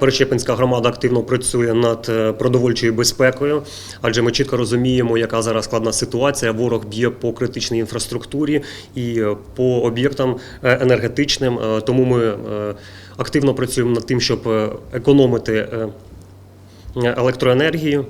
Перещепинська громада активно працює над е, продовольчою безпекою, адже ми чітко розуміємо, яка зараз складна ситуація. Ворог б'є по критичній інфраструктурі і е, по об'єктам е, енергетичним. Тому ми активно працюємо над тим, щоб економити електроенергію.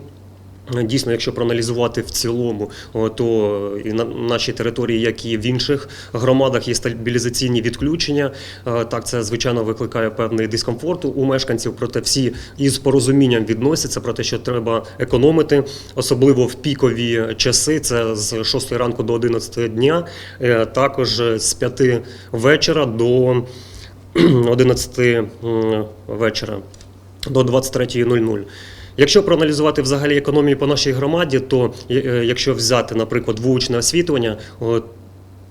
Дійсно, якщо проаналізувати в цілому, то і на нашій території, як і в інших громадах, є стабілізаційні відключення. Е, Так, це звичайно викликає певний дискомфорт у мешканців. Проте всі із порозумінням відносяться про те, що треба економити, особливо в пікові часи. Це з 6 ранку до 11 дня, е, також з 5 вечора до 11 вечора до 23.00. Якщо проаналізувати взагалі економію по нашій громаді, то е, якщо взяти, наприклад, вуличне освітлення,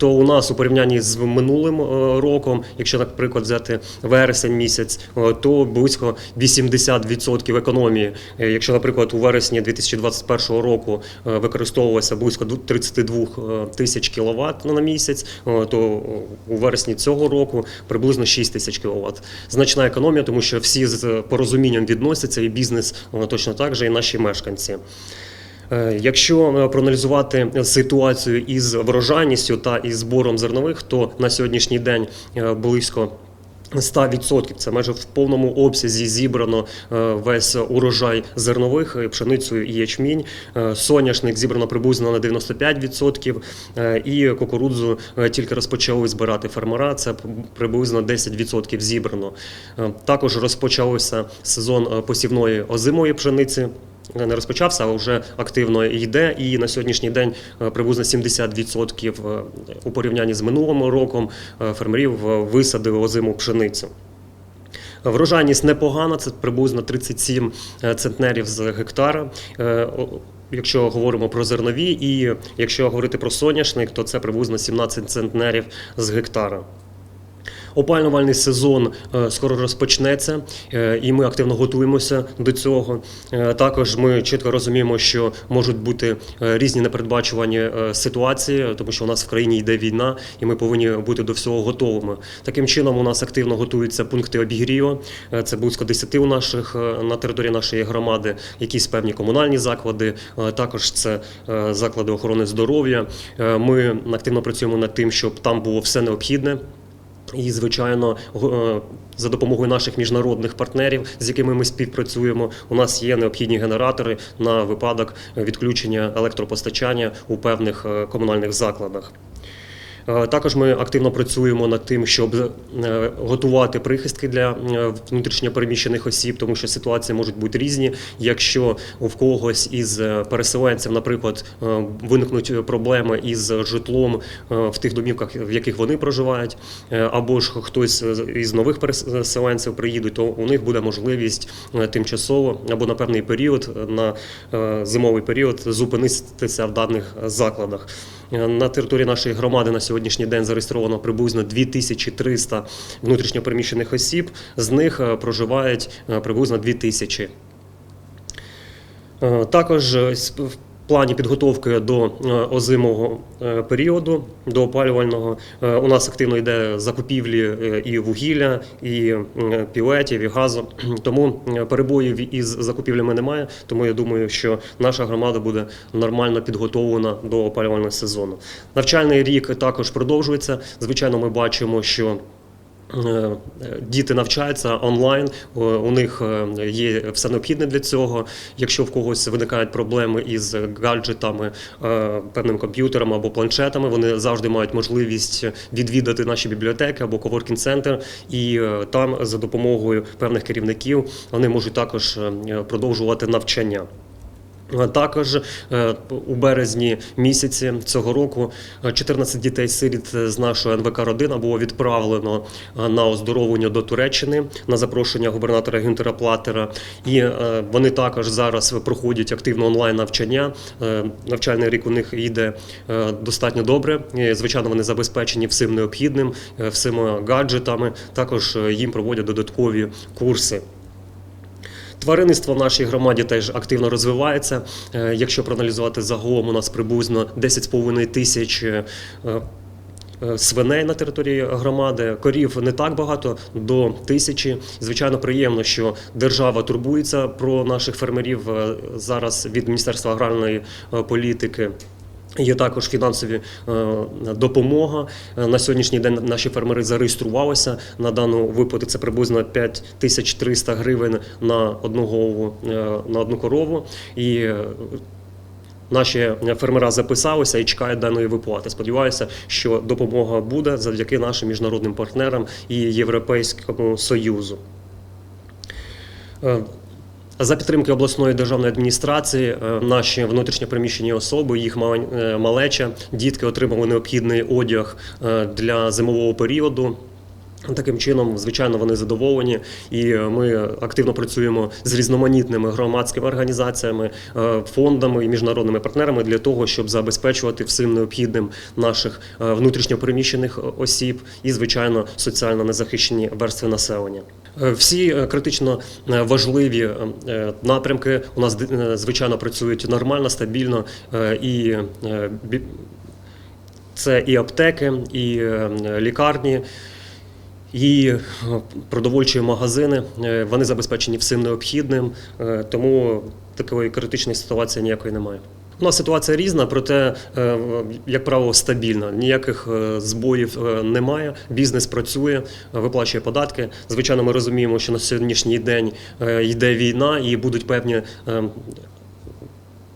то у нас у порівнянні з минулим е, роком, якщо, наприклад, взяти вересень місяць, то близько 80% економії. Е, Якщо, наприклад, у вересні 2021 року е, використовувалося близько ду- 32 е, тисяч кВт на місяць, то у вересні цього року приблизно 6 тисяч кВт. Значна економія, тому що всі з порозумінням відносяться, і бізнес точно так же, і наші мешканці. Е, Якщо е, проаналізувати ситуацію із врожайністю та із збором зернових, то на сьогоднішній день е, близько 100%, це майже в повному обсязі зібрано весь урожай зернових, пшеницю і ячмінь. Соняшник зібрано приблизно на 95%, е, і кукурудзу тільки розпочали збирати фермера, це приблизно 10% зібрано. Також розпочався сезон посівної озимої пшениці не розпочався, а вже активно йде. І на сьогоднішній день е, приблизно 70% е, у порівнянні з минулим роком е, фермерів е, висадили озиму пшеницю. Врожайність непогана, це приблизно 37 центнерів з гектара. Е, Якщо говоримо про зернові, і якщо говорити про соняшник, то це приблизно 17 центнерів з гектара. Опалювальний сезон е, скоро розпочнеться, е, і ми активно готуємося до цього. Е, Також ми чітко розуміємо, що можуть бути різні непередбачувані ситуації, тому що у нас в країні йде війна, і ми повинні бути до всього готовими. Таким чином, у нас активно готуються пункти обігріву. Це близько 10 у наших на території нашої громади, якісь певні комунальні заклади. Також це заклади охорони здоров'я. Ми активно працюємо над тим, щоб там було все необхідне. І, звичайно, е, за допомогою наших міжнародних партнерів, з якими ми співпрацюємо, у нас є необхідні генератори на випадок відключення електропостачання у певних е, комунальних закладах. Е, Також ми активно працюємо над тим, щоб е, готувати прихистки для е, внутрішньопереміщених осіб, тому що ситуації можуть бути різні. Якщо в когось із переселенців, наприклад, виникнуть проблеми із житлом в тих домівках, в яких вони проживають, або ж хтось із нових переселенців приїдуть, то у них буде можливість тимчасово або на певний період, на зимовий період, зупинитися в даних закладах. На території нашої громади на сьогоднішній день зареєстровано приблизно 2300 внутрішньопереміщених осіб, з них е, проживають е, приблизно 2000. Е, Також плані підготовки до е, озимого е, періоду, до опалювального, е, у нас активно йде закупівлі і вугілля, і пілетів, і газу. Тому перебоїв із закупівлями немає. Тому я думаю, що наша громада буде нормально підготовлена до опалювального сезону. Навчальний рік також продовжується. Звичайно, ми бачимо, що Діти навчаються онлайн, е, у них е, є все необхідне для цього. Якщо в когось виникають проблеми із гаджетами, е, певним комп'ютером або планшетами, вони завжди мають можливість відвідати наші бібліотеки або коворкінг центр і е, там за допомогою певних керівників вони можуть також е, продовжувати навчання. А Також е, у березні місяці цього року е, 14 дітей сиріт з нашої НВК родина було відправлено е, на оздоровлення до Туреччини на запрошення губернатора Гюнтера Платера. І е, вони також зараз проходять активно онлайн навчання. Е, Навчальний рік у них йде е, достатньо добре. Звичайно, вони забезпечені всім необхідним, е, всіма гаджетами. Також е, їм проводять додаткові курси. Тваринництво в нашій громаді теж активно розвивається. Е, Якщо проаналізувати загалом, у нас приблизно 10,5 тисяч е, е, свиней на території громади. Корів не так багато, до тисячі. Звичайно, приємно, що держава турбується про наших фермерів зараз від Міністерства аграрної політики. Є також фінансові е, допомога. Е, На сьогоднішній день наші фермери зареєструвалися на дану виплату. Це приблизно 5300 гривень на одну голову е, на одну корову. І Наші фермера записалися і чекають даної виплати. Сподіваюся, що допомога буде завдяки нашим міжнародним партнерам і Європейському Союзу. За підтримки обласної державної адміністрації е, наші внутрішньо переміщені особи, їх е, малеча, дітки отримали необхідний одяг е, для зимового періоду. Таким чином, звичайно, вони задоволені, і ми активно працюємо з різноманітними громадськими організаціями, фондами і міжнародними партнерами для того, щоб забезпечувати всім необхідним наших е, внутрішньопереміщених осіб і, звичайно, соціально незахищені верстви населення. Е, Всі е, критично е, важливі напрямки у нас звичайно працюють нормально, стабільно і це і аптеки, і лікарні. І продовольчі магазини вони забезпечені всім необхідним, тому такої критичної ситуації ніякої немає. У нас ситуація різна, проте, е, як правило, стабільна. Ніяких е, збоїв е, немає. Бізнес працює, виплачує податки. Звичайно, ми розуміємо, що на сьогоднішній день йде війна і будуть певні.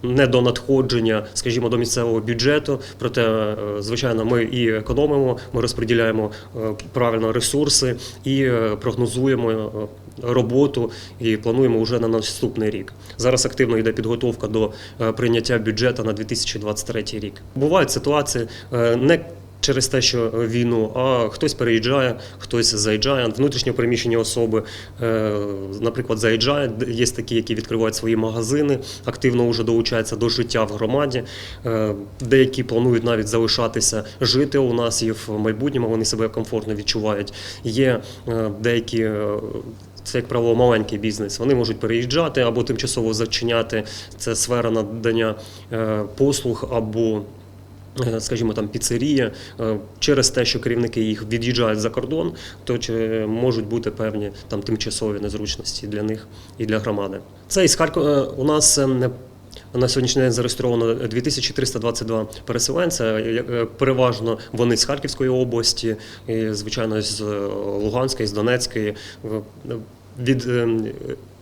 Е, недонадходження, скажімо, до місцевого бюджету. Проте, е, звичайно, ми і економимо, ми розподіляємо е, правильно ресурси і е, прогнозуємо роботу і плануємо вже на наступний рік. Зараз активно йде підготовка до прийняття бюджету на 2023 рік. Бувають ситуації не Через те, що війну, а хтось переїжджає, хтось заїжджає. Внутрішньо переміщені особи, е, наприклад, заїжджають. Є такі, які відкривають свої магазини, активно вже долучаються до життя в громаді. Е, Деякі планують навіть залишатися жити у нас і в майбутньому вони себе комфортно відчувають. Є е, деякі. е, Це, як правило, маленький бізнес. Вони можуть переїжджати або тимчасово зачиняти. Це сфера надання е, послуг або е, скажімо, там піцерія, е, через те, що керівники їх від'їжджають за кордон, то чи можуть бути певні там тимчасові незручності для них і для громади. Це із Харкова у нас. е, не- на сьогоднішній день зареєстровано 2322 переселенця. Е, е, Переважно вони з Харківської області, і, звичайно, з е, Луганської, з Донецької. Від е,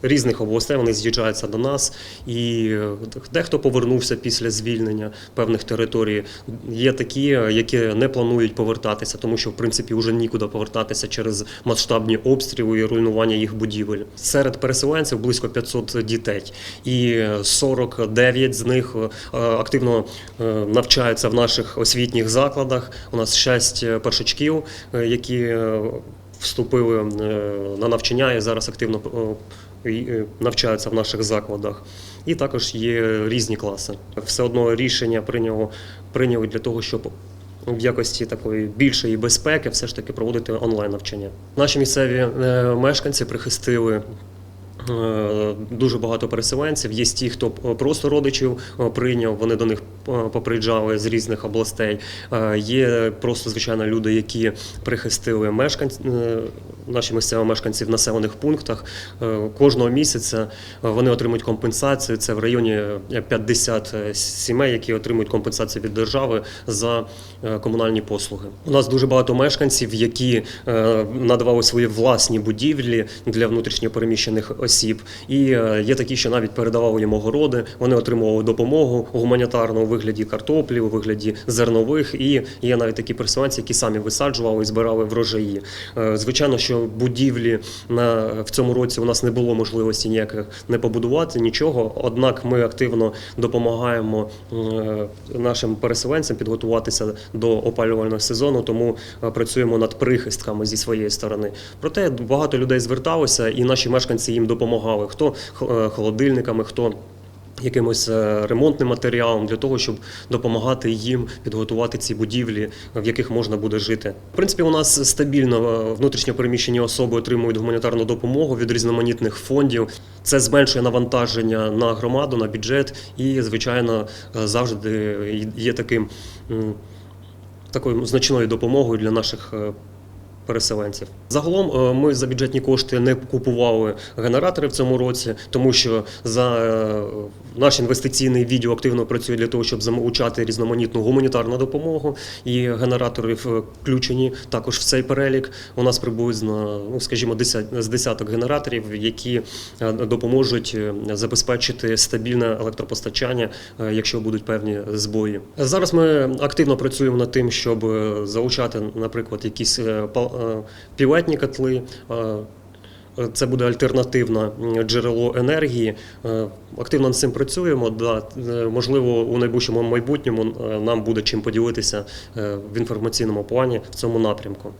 різних областей вони з'їжджаються до нас, і е, дехто повернувся після звільнення певних територій. Є такі, е, які не планують повертатися, тому що в принципі вже нікуди повертатися через масштабні обстріли і руйнування їх будівель. Серед переселенців близько 500 дітей, і 49 з них е, активно е, навчаються в наших освітніх закладах. У нас 6 першачків, е, які е, вступили е, на навчання і зараз активно е, е, навчаються в наших закладах. І також є різні класи. Все одно рішення прийняло, прийняли для того, щоб в якості такої більшої безпеки все ж таки проводити онлайн навчання. Наші місцеві мешканці прихистили. Е, Дуже багато переселенців. Є ті, хто просто родичів е, прийняв, вони до них е, поприїжджали з різних областей. Е, Є просто звичайно люди, які прихистили мешканці, наші місцеві мешканці в населених пунктах. Е, Кожного місяця е, вони отримують компенсацію. Це в районі е, 50 сімей, які отримують компенсацію від держави за е, комунальні послуги. У нас дуже багато мешканців, які е, надавали свої власні будівлі для внутрішньопереміщених осіб. І е, є такі, що навіть передавали їм огороди. Вони отримували допомогу гуманітарну у вигляді картоплі, у вигляді зернових. І є навіть такі переселенці, які самі висаджували і збирали врожаї. Е, Звичайно, що будівлі на в цьому році у нас не було можливості ніяких не побудувати нічого. Однак ми активно допомагаємо е, нашим переселенцям підготуватися до опалювального сезону, тому е, працюємо над прихистками зі своєї сторони. Проте багато людей зверталося, і наші мешканці їм допомагали. Хто е, холодильниками, хто якимось е, ремонтним матеріалом для того, щоб допомагати їм підготувати ці будівлі, в яких можна буде жити. В принципі, у нас стабільно е, внутрішньо переміщені особи отримують гуманітарну допомогу від різноманітних фондів. Це зменшує навантаження на громаду, на бюджет, і звичайно е, завжди є таким. такою значною допомогою для наших переселенців. Загалом е, ми за бюджетні кошти не купували генератори в цьому році, тому що за е, наш інвестиційний відділ активно працює для того, щоб залучати різноманітну гуманітарну допомогу. І генераторів е, включені також в цей перелік. У нас приблизно, ну скажімо, з десяток генераторів, які допоможуть забезпечити стабільне електропостачання, якщо будуть певні збої. Зараз ми активно працюємо над тим, щоб залучати, наприклад, якісь е, пілетні котли. е, Це буде альтернативне джерело енергії. Е, Активно над цим працюємо. Да, можливо, у найближчому майбутньому нам буде чим поділитися в інформаційному плані в цьому напрямку.